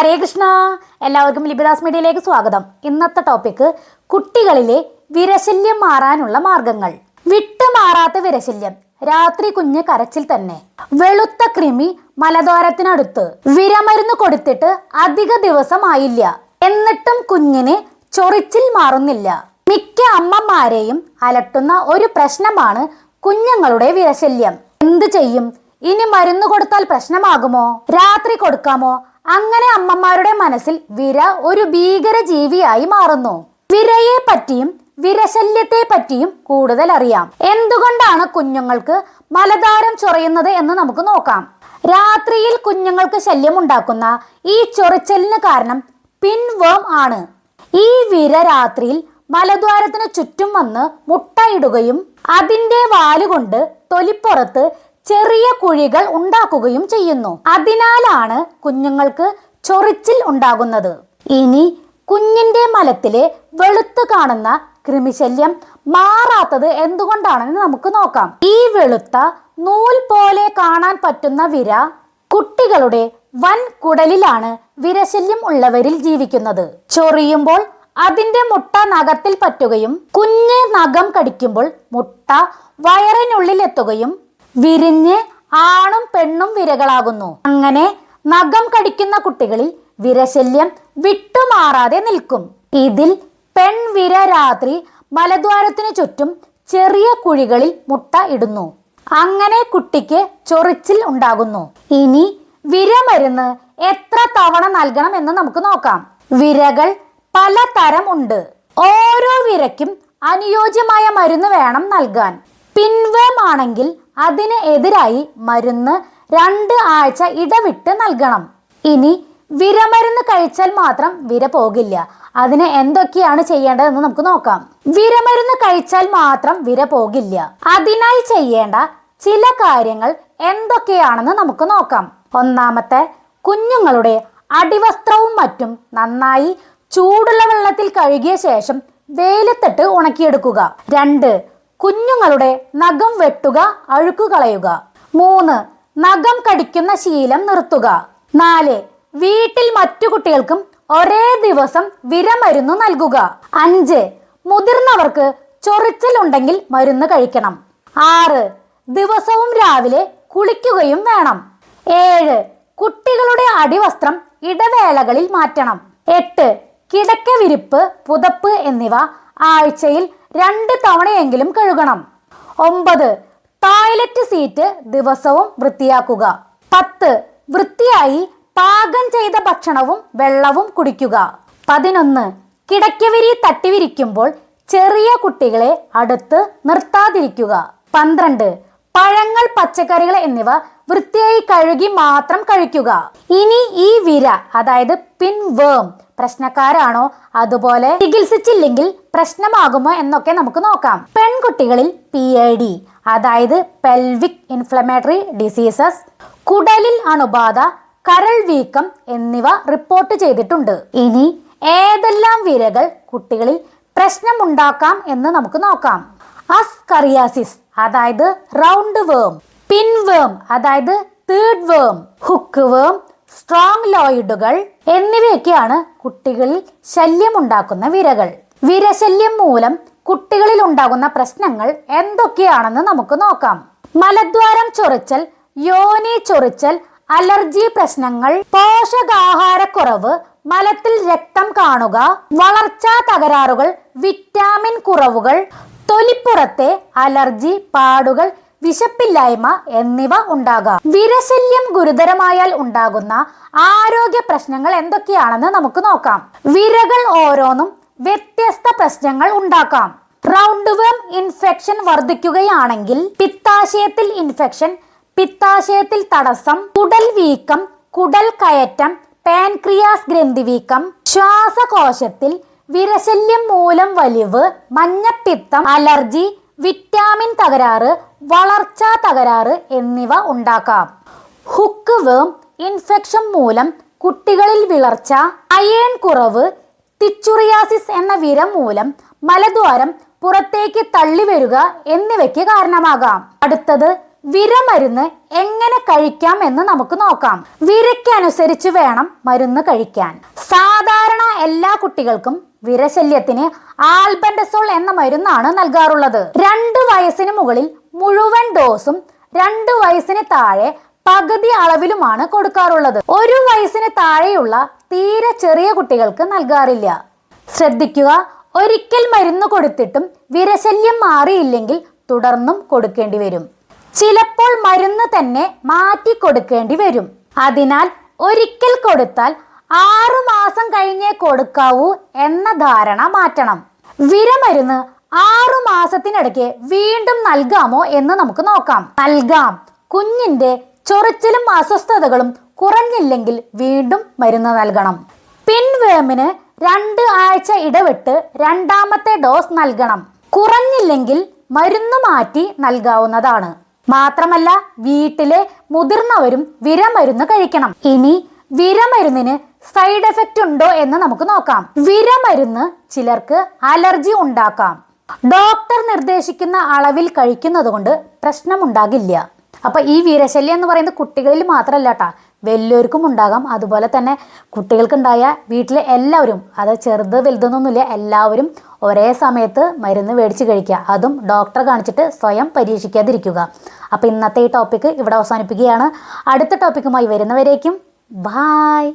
ഹരേ കൃഷ്ണ. എല്ലാവർക്കും ലിപിദാസ് മീഡിയയിലേക്ക് സ്വാഗതം. ഇന്നത്തെ ടോപ്പിക് കുട്ടികളിലെ വിരശല്യം മാറാനുള്ള മാർഗങ്ങൾ. വിട്ടുമാറാത്ത വിരശല്യം. രാത്രി കുഞ്ഞ് കരച്ചിൽ തന്നെ. വെളുത്ത കൃമി മലദ്വാരത്തിനടുത്ത്. വിരമരുന്ന് കൊടുത്തിട്ട് അധിക ദിവസമായില്ല. എന്നിട്ടും കുഞ്ഞിന് ചൊറിച്ചിൽ മാറുന്നില്ല. മിക്ക അമ്മമാരെയും അലട്ടുന്ന ഒരു പ്രശ്നമാണ് കുഞ്ഞുങ്ങളുടെ വിരശല്യം. എന്ത് ചെയ്യും? ഇനി മരുന്ന് കൊടുത്താൽ പ്രശ്നമാകുമോ? രാത്രി കൊടുക്കാമോ? അങ്ങനെ അമ്മമാരുടെ മനസ്സിൽ വിര ഒരു ഭീകര ജീവിയായി മാറുന്നു. വിരയെ പറ്റിയും വിരശല്യത്തെ പറ്റിയും കൂടുതൽ അറിയാം. എന്തുകൊണ്ടാണ് കുഞ്ഞുങ്ങൾക്ക് മലതാരം ചൊറയുന്നത് എന്ന് നമുക്ക് നോക്കാം. രാത്രിയിൽ കുഞ്ഞുങ്ങൾക്ക് ശല്യം ഉണ്ടാക്കുന്ന ഈ ചൊറിച്ചലിന് കാരണം പിൻവേം ആണ്. ഈ വിര രാത്രിയിൽ മലദ്വാരത്തിന് ചുറ്റും വന്ന് മുട്ടയിടുകയും അതിന്റെ വാലുകൊണ്ട് തൊലിപ്പുറത്ത് ചെറിയ കുഴികൾ ഉണ്ടാക്കുകയും ചെയ്യുന്നു. അതിനാലാണ് കുഞ്ഞുങ്ങൾക്ക് ചൊറിച്ചിൽ ഉണ്ടാകുന്നത്. ഇനി കുഞ്ഞിന്റെ മലത്തിലെ വെളുത്ത് കാണുന്ന കൃമിശല്യം മാറാത്തത് എന്തുകൊണ്ടാണെന്ന് നമുക്ക് നോക്കാം. ഈ വെളുത്ത നൂൽ പോലെ കാണാൻ പറ്റുന്ന വിര കുട്ടികളുടെ വൻ കുടലിലാണ് വിരശല്യം ഉള്ളവരിൽ ജീവിക്കുന്നത്. ചൊറിയുമ്പോൾ അതിന്റെ മുട്ട നഖത്തിൽ പറ്റുകയും കുഞ്ഞ് നഖം കടിക്കുമ്പോൾ മുട്ട വയറിനുള്ളിൽ എത്തുകയും വിരിഞ്ഞ് ആണും പെണ്ണും വിരകളാകുന്നു. അങ്ങനെ നഖം കടിക്കുന്ന കുട്ടികളിൽ വിരശല്യം വിട്ടുമാറാതെ നിൽക്കും. ഇതിൽ പെൺവിര രാത്രി മലദ്വാരത്തിന് ചുറ്റും ചെറിയ കുഴികളിൽ മുട്ട ഇടുന്നു. അങ്ങനെ കുട്ടിക്ക് ചൊറിച്ചിൽ ഉണ്ടാകുന്നു. ഇനി വിരമരുന്ന് എത്ര തവണ നൽകണം എന്ന് നമുക്ക് നോക്കാം. വിരകൾ പലതരം ഉണ്ട്. ഓരോ വിരയ്ക്കും അനുയോജ്യമായ മരുന്ന് വേണം നൽകാൻ. പിൻവേം ആണെങ്കിൽ അതിന് എതിരായി മരുന്ന് രണ്ട് ആഴ്ച ഇടവിട്ട് നൽകണം. ഇനി വിരമരുന്ന് കഴിച്ചാൽ മാത്രം വിര പോകില്ല. അതിന് എന്തൊക്കെയാണ് ചെയ്യേണ്ടതെന്ന് നമുക്ക് നോക്കാം. വിരമരുന്ന് കഴിച്ചാൽ മാത്രം വിര പോകില്ല. അതിനായി ചെയ്യേണ്ട ചില കാര്യങ്ങൾ എന്തൊക്കെയാണെന്ന് നമുക്ക് നോക്കാം. ഒന്നാമത്തെ കുഞ്ഞുങ്ങളുടെ അടിവസ്ത്രവും മറ്റും നന്നായി ചൂടുള്ള വെള്ളത്തിൽ കഴുകിയ ശേഷം വെയിലത്തിട്ട് ഉണക്കിയെടുക്കുക. രണ്ട് കുഞ്ഞുങ്ങളുടെ നഖം വെട്ടുക അഴുക്കുകളയുക. മൂന്ന് നഖം കടിക്കുന്ന ശീലം നിർത്തുക. നാല് വീട്ടിൽ മറ്റു കുട്ടികൾക്കും ഒരേ ദിവസം വിരമരുന്ന് നൽകുക. അഞ്ച് മുതിർന്നവർക്ക് ചൊറിച്ചൽ ഉണ്ടെങ്കിൽ മരുന്ന് കഴിക്കണം. ആറ് ദിവസവും രാവിലെ കുളിക്കുകയും വേണം. ഏഴ് കുട്ടികളുടെ അടിവസ്ത്രം ഇടവേളകളിൽ മാറ്റണം. എട്ട് കിടക്ക വിരിപ്പ് പുതപ്പ് എന്നിവ ആഴ്ചയിൽ രണ്ട് തവണയെങ്കിലും കഴുകണം. ഒമ്പത് ടോയ്ലറ്റ് സീറ്റ് ദിവസവും വൃത്തിയാക്കുക. പത്ത് വൃത്തിയായി പാകം ചെയ്ത ഭക്ഷണവും വെള്ളവും കുടിക്കുക. പതിനൊന്ന് കിടക്കവിരി തട്ടിവിരിക്കുമ്പോൾ ചെറിയ കുട്ടികളെ അടുത്ത് നിർത്താതിരിക്കുക. പന്ത്രണ്ട് പഴങ്ങൾ പച്ചക്കറികൾ എന്നിവ വൃത്തിയായി കഴുകി മാത്രം കഴിക്കുക. ഇനി ഈ വിര അതായത് പിൻ വേം പ്രശ്നക്കാരാണോ? അതുപോലെ ചികിത്സിച്ചില്ലെങ്കിൽ പ്രശ്നമാകുമോ എന്നൊക്കെ നമുക്ക് നോക്കാം. പെൺകുട്ടികളിൽ പി ഐ ഡി അതായത് പെൽവിക് ഇൻഫ്ലമേറ്ററി ഡിസീസസ് കുടലിൽ അണുബാധ കരൾ വീക്കം എന്നിവ റിപ്പോർട്ട് ചെയ്തിട്ടുണ്ട്. ഇനി ഏതെല്ലാം വിരകൾ കുട്ടികളിൽ പ്രശ്നമുണ്ടാക്കാം എന്ന് നമുക്ക് നോക്കാം. അസ്കറിയാസിസ് അതായത് റൗണ്ട് വേം പിൻവേം അതായത് തേർഡ് വേം ഹുക്ക് വേം സ്ട്രോങ് ലോയിഡുകൾ എന്നിവയൊക്കെയാണ് കുട്ടികളിൽ ശല്യമുണ്ടാക്കുന്ന വിരകൾ. വിരശല്യം മൂലം കുട്ടികളിൽ ഉണ്ടാകുന്ന പ്രശ്നങ്ങൾ എന്തൊക്കെയാണെന്ന് നമുക്ക് നോക്കാം. മലദ്വാരം ചൊറിച്ചൽ യോനി ചൊറിച്ചൽ അലർജി പ്രശ്നങ്ങൾ പോഷകാഹാരക്കുറവ് മലത്തിൽ രക്തം കാണുക വളർച്ചാ തകരാറുകൾ വിറ്റാമിൻ കുറവുകൾ തൊലിപ്പുറത്തെ അലർജി പാടുകൾ വിശപ്പില്ലായ്മ എന്നിവ ഉണ്ടാകാം. വിരശല്യം ഗുരുതരമായാൽ ഉണ്ടാകുന്ന ആരോഗ്യ പ്രശ്നങ്ങൾ എന്തൊക്കെയാണെന്ന് നമുക്ക് നോക്കാം. വിരകൾ ഓരോന്നും വ്യത്യസ്ത പ്രശ്നങ്ങൾ ഉണ്ടാക്കാം. റൗണ്ട് വേം ഇൻഫെക്ഷൻ വർദ്ധിക്കുകയാണെങ്കിൽ പിത്താശയത്തിൽ ഇൻഫെക്ഷൻ പിത്താശയത്തിൽ തടസ്സം കുടൽ വീക്കം കുടൽ കയറ്റം പാൻക്രിയാസ് ഗ്രന്ഥി വീക്കം ശ്വാസകോശത്തിൽ വിരശല്യം മൂലം വലിവ് മഞ്ഞപ്പിത്തം അലർജി വിറ്റാമിൻ തകരാറ് വളർച്ചാ തകരാറ് എന്നിവ ഉണ്ടാക്കാം. ഹുക്ക് വേം ഇൻഫെക്ഷൻ മൂലം കുട്ടികളിൽ വിളർച്ച അയേൺ കുറവ് തിച്ചുറിയാസിസ് എന്ന വിരം മൂലം മലദ്വാരം പുറത്തേക്ക് തള്ളി വരിക എന്നിവയ്ക്ക് കാരണമാകാം. അടുത്തത് വിര മരുന്ന് എങ്ങനെ കഴിക്കാം എന്ന് നമുക്ക് നോക്കാം. വിരയ്ക്കനുസരിച്ച് വേണം മരുന്ന് കഴിക്കാൻ. സാധാരണ എല്ലാ കുട്ടികൾക്കും വിരശല്യത്തിന് ആൽബൻഡസോൾ എന്ന മരുന്നാണ് നൽകാറുള്ളത്. രണ്ട് വയസ്സിന് മുകളിൽ മുഴുവൻ ഡോസും രണ്ട് വയസ്സിന് താഴെ പകുതി അളവിലുമാണ് കൊടുക്കാറുള്ളത്. ഒരു വയസ്സിന് താഴെയുള്ള തീരെ ചെറിയ കുട്ടികൾക്ക് നൽകാറില്ല. ശ്രദ്ധിക്കുക ഒരിക്കൽ മരുന്ന് കൊടുത്തിട്ടും വിരശല്യം മാറിയില്ലെങ്കിൽ തുടർന്നും കൊടുക്കേണ്ടി വരും. ചിലപ്പോൾ മരുന്ന് തന്നെ മാറ്റി കൊടുക്കേണ്ടി വരും. അതിനാൽ ഒരിക്കൽ കൊടുത്താൽ ആറു മാസം കഴിഞ്ഞേ കൊടുക്കാവൂ എന്ന ധാരണ മാറ്റണം. വിരമരുന്ന് ആറു മാസത്തിനിടയ്ക്ക് വീണ്ടും നൽകാമോ എന്ന് നമുക്ക് നോക്കാം. നൽകാം. കുഞ്ഞിന്റെ ചൊറിച്ചിലും അസ്വസ്ഥതകളും കുറഞ്ഞില്ലെങ്കിൽ വീണ്ടും മരുന്ന് നൽകണം. പിൻവേമിന് രണ്ട് ആഴ്ച ഇടവിട്ട് രണ്ടാമത്തെ ഡോസ് നൽകണം. കുറഞ്ഞില്ലെങ്കിൽ മരുന്ന് മാറ്റി നൽകാവുന്നതാണ്. മാത്രമല്ല വീട്ടിലെ മുതിർന്നവരും വിരമരുന്ന് കഴിക്കണം. ഇനി വിരമരുന്നിന് സൈഡ് എഫക്റ്റ് ഉണ്ടോ എന്ന് നമുക്ക് നോക്കാം. വിരമരുന്ന് ചിലർക്ക് അലർജി ഉണ്ടാക്കാം. ഡോക്ടർ നിർദ്ദേശിക്കുന്ന അളവിൽ കഴിക്കുന്നത് കൊണ്ട് പ്രശ്നമുണ്ടാകില്ല. അപ്പൊ ഈ വീരശല്യം എന്ന് പറയുന്നത് കുട്ടികളിൽ മാത്രമല്ല കേട്ടാ വലിയവർക്കും ഉണ്ടാകാം. അതുപോലെ തന്നെ കുട്ടികൾക്കുണ്ടായ വീട്ടിലെ എല്ലാവരും അത് ചെറുത് വലുതെന്നൊന്നുമില്ല എല്ലാവരും ഒരേ സമയത്ത് മരുന്ന് മേടിച്ച് കഴിക്കുക. അതും ഡോക്ടർ കാണിച്ചിട്ട് സ്വയം പരീക്ഷിക്കാതിരിക്കുക. അപ്പോൾ ഇന്നത്തെ ഈ ടോപ്പിക്ക് ഇവിടെ അവസാനിപ്പിക്കുകയാണ്. അടുത്ത ടോപ്പിക്കുമായി വരുന്നവരേക്കും ബായ്